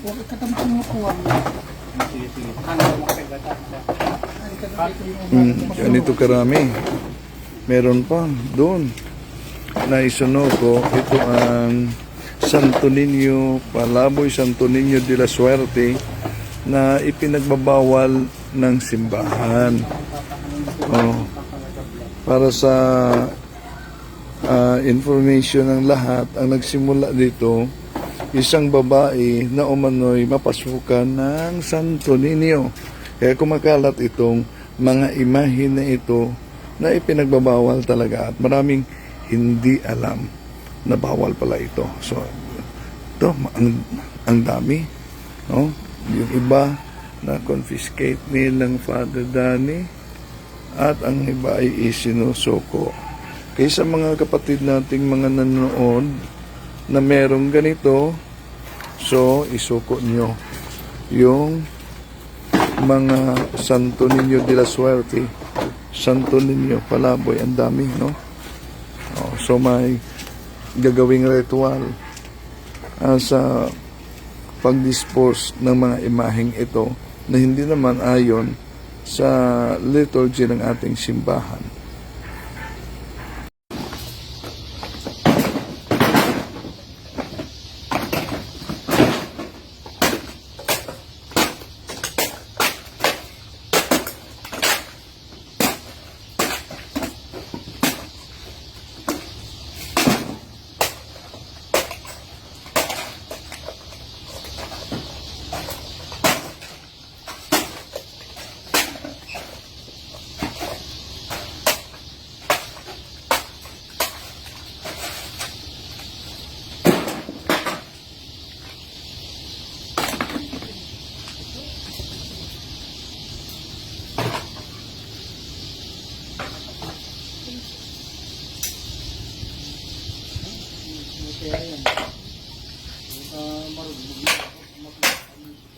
Huwag katampan mo ko ang Sige, sige. Hanggang makagata. Mm, ganito karami. Meron pa doon. Na isunoko, ito ang Santo Niño, Palaboy Santo Niño de la Suerte na ipinagbabawal ng simbahan. Oh, para sa ah, information ng lahat, ang nagsimula dito, isang babae na umano'y mapasukan ng Santo Niño. Kaya kumakalat itong mga imahe na ito na ipinagbabawal talaga at maraming hindi alam na bawal pala ito. So, ito, ang, ang dami. No? Yung iba na confiscate nilang Father Danny at ang iba ay isinusuko. Kaya sa mga kapatid nating mga nanonood na merong ganito, so isuko nyo yung mga Santo Niño de la Suerte, Santo Niño Palaboy, ang dami, no? Oh, so may gagawing ritual ah, sa pag-dispose ng mga imaheng ito na hindi naman ayon sa liturgy ng ating simbahan. Kaya yan. Kaya uh, marunong mag-mag-mag-mag. Uh,